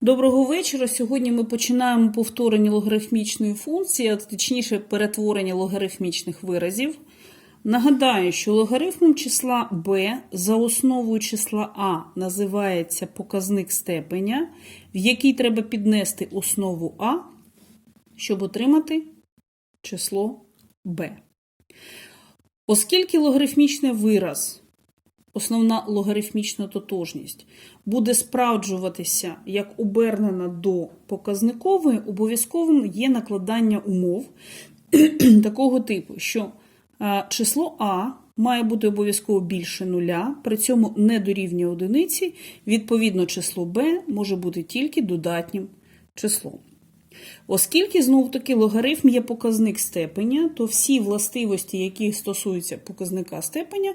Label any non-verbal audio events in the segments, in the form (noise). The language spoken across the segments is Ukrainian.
Доброго вечора. Сьогодні ми починаємо повторення логарифмічної функції, а точніше перетворення логарифмічних виразів. Нагадаю, що логарифмом числа b за основою числа а називається показник степеня, в який треба піднести основу а, щоб отримати число b. Оскільки логарифмічний вираз основна логарифмічна тотожність буде справджуватися як обернена до показникової, обов'язковим є накладання умов (clears throat) такого типу, що число А має бути обов'язково більше нуля, при цьому не дорівнює одиниці, відповідно, число Б може бути тільки додатнім числом. Оскільки знов таки логарифм є показник степеня, то всі властивості, які стосуються показника степеня,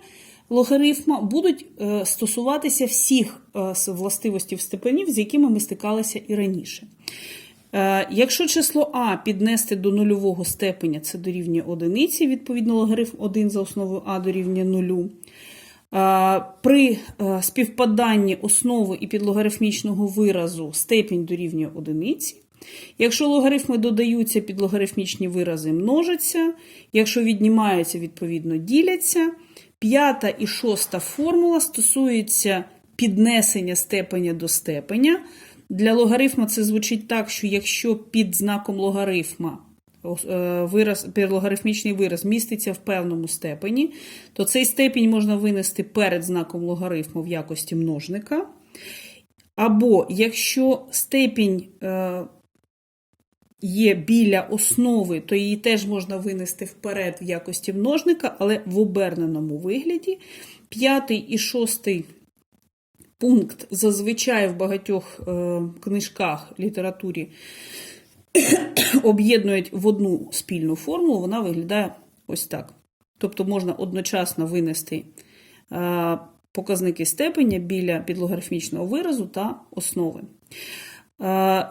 логарифма будуть е, стосуватися всіх е, властивостей степенів, з якими ми стикалися і раніше. Е, Якщо число А піднести до нульового степеня, це дорівнює одиниці, відповідно, логарифм 1 за основою А дорівнює нулю. При співпаданні основи і підлогарифмічного виразу степінь дорівнює одиниці. Якщо логарифми додаються, підлогарифмічні вирази множаться, якщо віднімаються, відповідно діляться. П'ята і шоста формула стосується піднесення степеня до степеня. Для логарифма це звучить так, що якщо під знаком логарифма вираз, логарифмічний вираз міститься в певному степені, то цей степінь можна винести перед знаком логарифму в якості множника. Або якщо степінь є біля основи, то її теж можна винести вперед в якості множника, але в оберненому вигляді. П'ятий і шостий пункт зазвичай в багатьох е, книжках літературі (coughs) об'єднують в одну спільну формулу, вона виглядає ось так. Тобто можна одночасно винести е, показники степеня біля підлогарифмічного виразу та основи.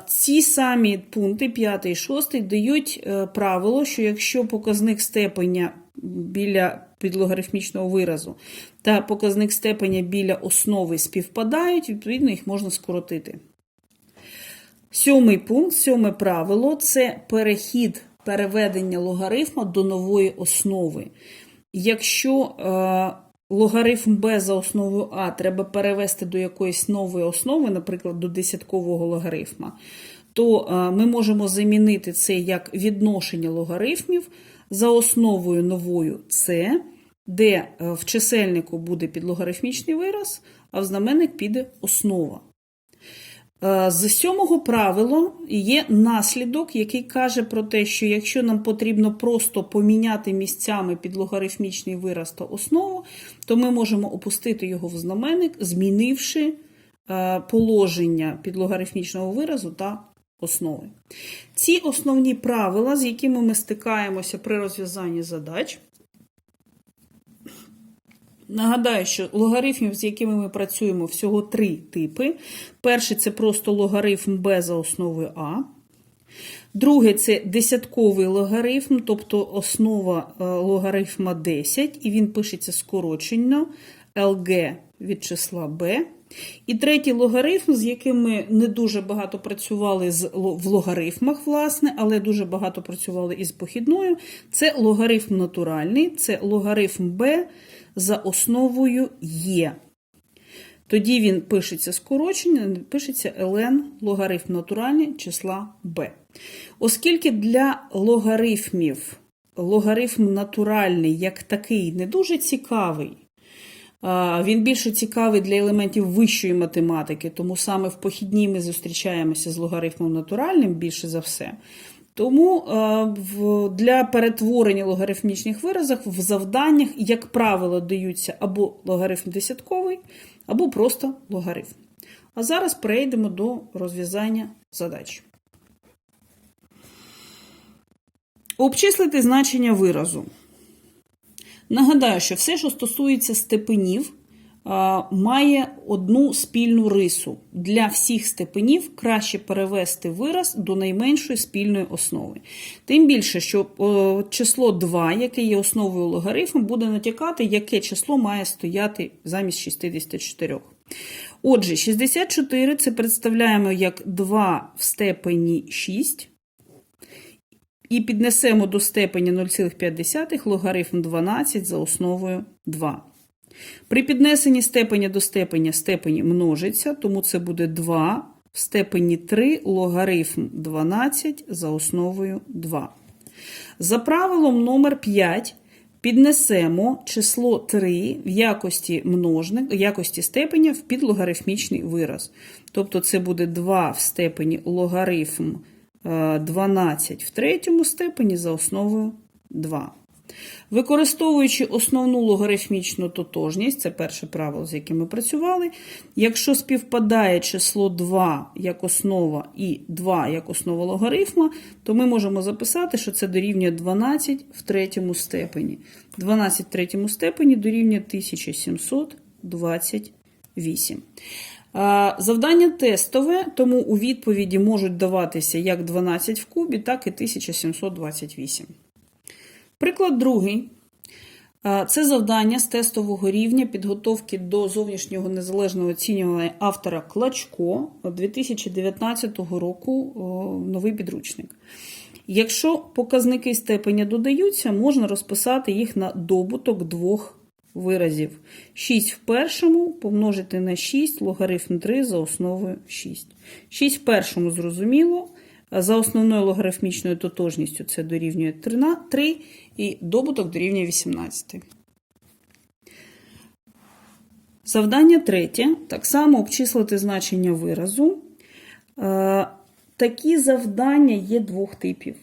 Ці самі пункти 5 і 6 дають е, правило, що якщо показник степеня біля підлогарифмічного виразу та показник степеня біля основи співпадають, відповідно, їх можна скоротити. Сьомий пункт, сьоме правило це перехід переведення логарифма до нової основи. Якщо е, логарифм b за основою А треба перевести до якоїсь нової основи, наприклад, до десяткового логарифма, то е, ми можемо замінити це як відношення логарифмів за основою новою С, де е, в чисельнику буде підлогарифмічний вираз, а в знаменник піде основа. Е, з сьомого правила є наслідок, який каже про те, що якщо нам потрібно просто поміняти місцями під логарифмічний вираз та основу, то ми можемо опустити його в знаменник, змінивши е, положення підлогарифмічного виразу та основи. Ці основні правила, з якими ми стикаємося при розв'язанні задач. Нагадаю, що логарифмів, з якими ми працюємо, всього три типи. Перший це просто логарифм b за основою А. Другий це десятковий логарифм, тобто основа е, логарифма 10, і він пишеться скорочено LG від числа b. І третій логарифм, з яким ми не дуже багато працювали в логарифмах, власне, але дуже багато працювали із похідною, це логарифм натуральний, це логарифм b за основою Є. Тоді він пишеться скорочення, пишеться ln логарифм натуральний числа b. Оскільки для логарифмів логарифм натуральний як такий не дуже цікавий, він більше цікавий для елементів вищої математики, тому саме в похідній ми зустрічаємося з логарифмом натуральним більше за все. Тому для перетворення логарифмічних виразів в завданнях, як правило, даються або логарифм десятковий, або просто логарифм. А зараз перейдемо до розв'язання задач. Обчислити значення виразу. Нагадаю, що все, що стосується степенів, має одну спільну рису. Для всіх степенів краще перевести вираз до найменшої спільної основи. Тим більше, що число 2, яке є основою логарифму, буде натякати, яке число має стояти замість 64. Отже, 64 це представляємо як 2 в степені 6. І піднесемо до степені 0,5 логарифм 12 за основою 2. При піднесенні степеня до степеня степені множиться, тому це буде 2 в степені 3 логарифм 12 за основою 2. За правилом номер 5 піднесемо число 3 в якості множник, в якості степеня в підлогарифмічний вираз. Тобто це буде 2 в степені логарифм е, 12 в третьому степені за основою 2. Використовуючи основну логарифмічну тотожність, це перше правило, з яким ми працювали, якщо співпадає число 2 як основа і 2 як основа логарифма, то ми можемо записати, що це дорівнює 12 в третьому степені. 12 в третьому степені дорівнює 1728. Завдання тестове, тому у відповіді можуть даватися як 12 в кубі, так і 1728. Приклад другий. Це завдання з тестового рівня підготовки до зовнішнього незалежного оцінювання автора Клачко 2019 року новий підручник. Якщо показники степеня додаються, можна розписати їх на добуток двох виразів. 6 в першому помножити на 6 логарифм 3 за основою 6. 6 в першому зрозуміло. За основною логарифмічною тотожністю це дорівнює 3 і добуток дорівнює 18. Завдання третє. Так само обчислити значення виразу. Е, Такі завдання є двох типів.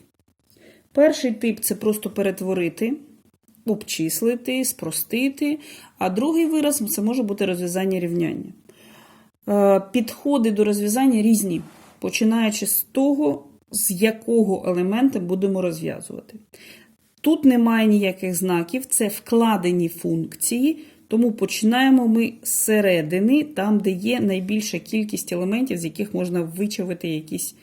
Перший тип це просто перетворити, обчислити, спростити, а другий вираз це може бути розв'язання рівняння. Е, Підходи до розв'язання різні, починаючи з того, з якого елемента будемо розв'язувати. Тут немає ніяких знаків, це вкладені функції, тому починаємо ми з середини, там, де є найбільша кількість елементів, з яких можна вичавити якісь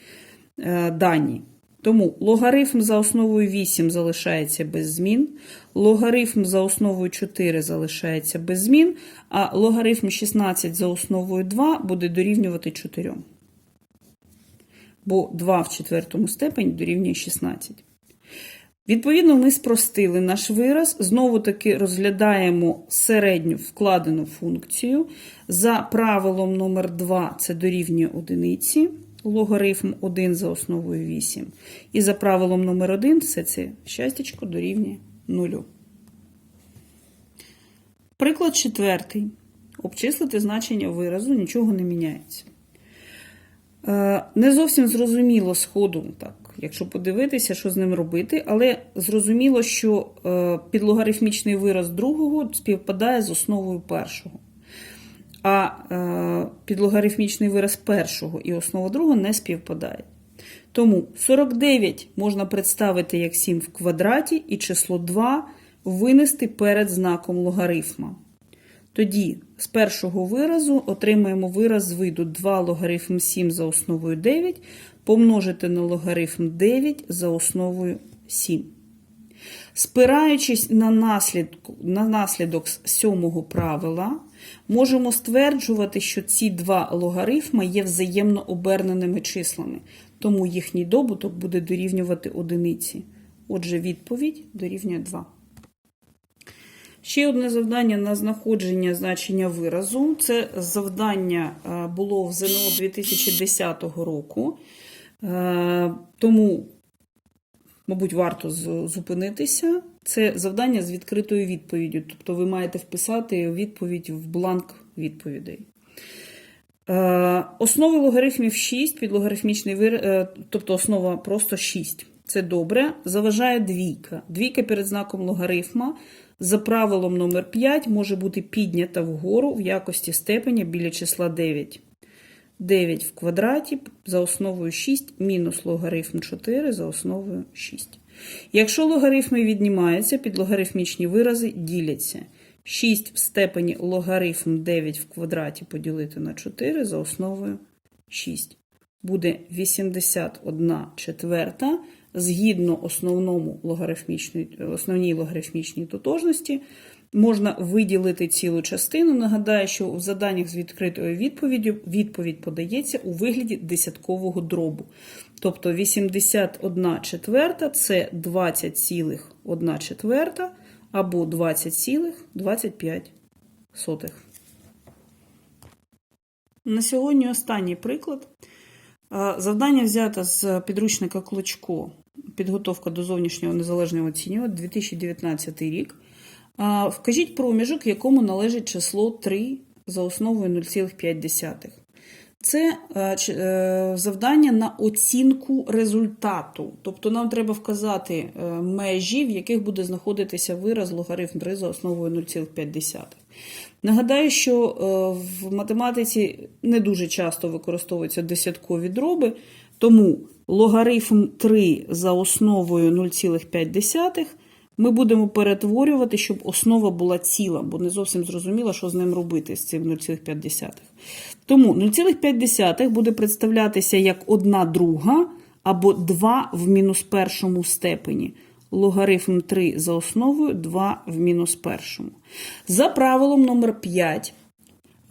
е, дані. Тому логарифм за основою 8 залишається без змін, логарифм за основою 4 залишається без змін, а логарифм 16 за основою 2 буде дорівнювати 4. Бо 2 в четвертому степені дорівнює 16. Відповідно, ми спростили наш вираз. Знову таки розглядаємо середню вкладену функцію. За правилом номер 2 це дорівнює одиниці, логарифм 1 за основою 8. І за правилом номер 1 все це щастячко дорівнює 0. Приклад четвертий. Обчислити значення виразу, нічого не міняється. Е, Не зовсім зрозуміло сходу, так, якщо подивитися, що з ним робити, але зрозуміло, що е, підлогарифмічний вираз другого співпадає з основою першого. А е, підлогарифмічний вираз першого і основа другого не співпадає. Тому 49 можна представити як 7 в квадраті і число 2 винести перед знаком логарифма. Тоді з першого виразу отримаємо вираз з виду 2 логарифм 7 за основою 9 помножити на логарифм 9 за основою 7. Спираючись на наслідок, на наслідок сьомого правила, можемо стверджувати, що ці два логарифми є взаємно оберненими числами, тому їхній добуток буде дорівнювати одиниці. Отже, відповідь дорівнює 2. Ще одне завдання на знаходження значення виразу. Це завдання е, було в ЗНО 2010 року. Е, Тому, мабуть, варто зупинитися. Це завдання з відкритою відповіддю. Тобто ви маєте вписати відповідь в бланк відповідей. Е, Основи логарифмів 6, підлогарифмічний вир... е, тобто основа просто 6. Це добре. Заважає двійка. Двійка перед знаком логарифма за правилом номер 5 може бути піднята вгору в якості степеня біля числа 9. 9 в квадраті за основою 6 мінус логарифм 4 за основою 6. Якщо логарифми віднімаються, підлогарифмічні вирази діляться. 6 в степені логарифм 9 в квадраті поділити на 4 за основою 6. Буде 81 четверта згідно основному логарифмічній, основній логарифмічній тотожності. можна виділити цілу частину. Нагадаю, що в заданнях з відкритою відповіддю відповідь подається у вигляді десяткового дробу. Тобто 81 четверта це 20,1 четверта або 20,25. На сьогодні останній приклад. Завдання взято з підручника Клочко. Підготовка до зовнішнього незалежного оцінювання 2019 рік. Вкажіть проміжок, якому належить число 3 за основою 0,5. Це е, е, завдання на оцінку результату. Тобто нам треба вказати е, межі, в яких буде знаходитися вираз логарифм 3 за основою 0,5. Нагадаю, що е, в математиці не дуже часто використовуються десяткові дроби, тому логарифм 3 за основою 0,5 ми будемо перетворювати, щоб основа була ціла, бо не зовсім зрозуміло, що з ним робити з цим 0,5. Тому 0,5 буде представлятися як 1 друга або 2 в мінус першому степені. Логарифм 3 за основою 2 в мінус першому. За правилом номер 5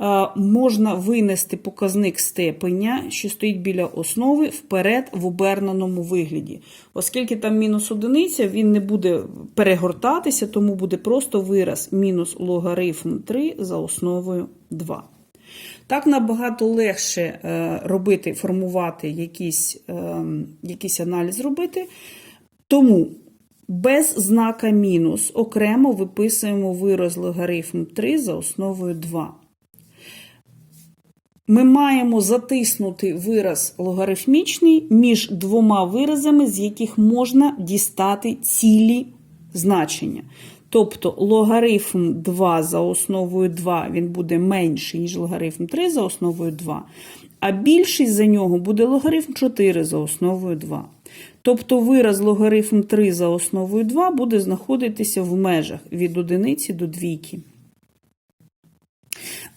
е, можна винести показник степеня, що стоїть біля основи, вперед в оберненому вигляді. Оскільки там мінус одиниця, він не буде перегортатися, тому буде просто вираз мінус логарифм 3 за основою 2. Так набагато легше е, робити, формувати якийсь, е, якийсь аналіз робити. Тому без знака мінус окремо виписуємо вираз логарифм 3 за основою 2. Ми маємо затиснути вираз логарифмічний між двома виразами, з яких можна дістати цілі значення. Тобто логарифм 2 за основою 2 він буде менший, ніж логарифм 3 за основою 2, а більший за нього буде логарифм 4 за основою 2. Тобто вираз логарифм 3 за основою 2 буде знаходитися в межах від одиниці до двійки.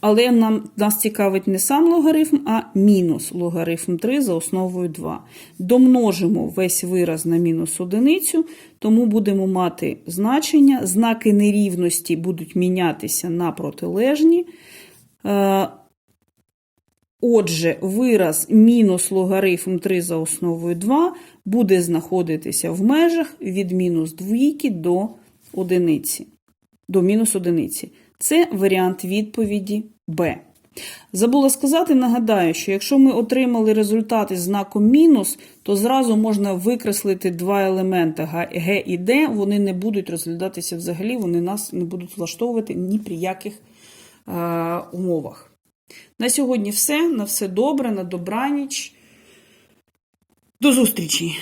Але нам, нас цікавить не сам логарифм, а мінус логарифм 3 за основою 2. Домножимо весь вираз на мінус одиницю, тому будемо мати значення. Знаки нерівності будуть мінятися на протилежні. Отже, вираз мінус логарифм 3 за основою 2 буде знаходитися в межах від мінус двійки до одиниці. До мінус одиниці. Це варіант відповіді Б. Забула сказати, нагадаю, що якщо ми отримали результати з знаком мінус, то зразу можна викреслити два елементи Г і Д, вони не будуть розглядатися взагалі, вони нас не будуть влаштовувати ні при яких е, умовах. На сьогодні все. На все добре, на добраніч. До зустрічі!